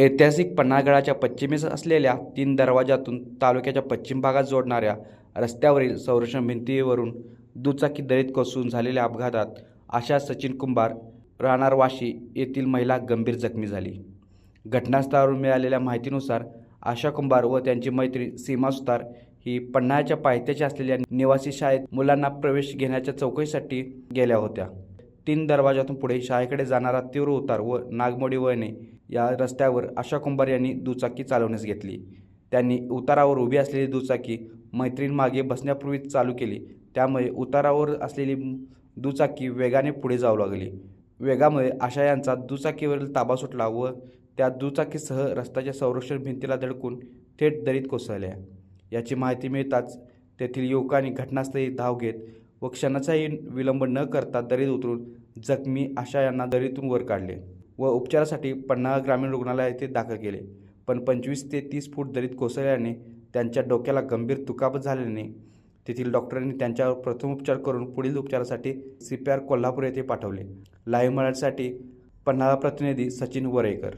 ऐतिहासिक पन्हाळगडाच्या पश्चिमेस असलेल्या तीन दरवाजातून तालुक्याच्या पश्चिम भागात जोडणाऱ्या रस्त्यावरील संरक्षण भिंतीवरून दुचाकी दरीत कोसळून झालेल्या अपघातात आशा सचिन कुंभार राहणार वाशी येथील महिला गंभीर जखमी झाली. घटनास्थळावरून मिळालेल्या माहितीनुसार आशा कुंभार व त्यांची मैत्रीण सीमा सुतार ही पन्हाळ्याच्या पायथ्याची असलेल्या निवासी शाळेत मुलांना प्रवेश घेण्याच्या चौकशीसाठी गेल्या होत्या. तीन दरवाजातून पुढे शाळेकडे जाणारा तीव्र उतार व नागमोडी वळणे या रस्त्यावर आशा कुंभार यांनी दुचाकी चालवण्यास घेतली. त्यांनी उतारावर उभी असलेली दुचाकी मैत्रीण मागे बसण्यापूर्वीच चालू केली. त्यामुळे उतारावर असलेली दुचाकी वेगाने पुढे जाऊ लागली. वेगामुळे आशा यांचा दुचाकीवरील ताबा सुटला व त्या दुचाकीसह रस्त्याच्या संरक्षण भिंतीला धडकून थेट दरीत कोसळल्या. याची माहिती मिळताच तेथील युवकांनी घटनास्थळी धाव घेत व क्षणाचाही विलंब न करता दरीत उतरून जखमी आशा यांना दरीतून वर काढले. व उपचारासाठी पन्हाळा ग्रामीण रुग्णालय येथे दाखल केले. पण पंचवीस ते तीस फूट दरीत कोसळल्याने त्यांच्या डोक्याला गंभीर दुखापत झाल्याने तेथील डॉक्टरांनी त्यांच्यावर प्रथम उपचार करून पुढील उपचारासाठी सी पी आर कोल्हापूर येथे पाठवले. लाईव्ह मराठीसाठी पन्हाळा प्रतिनिधी सचिन वरेकर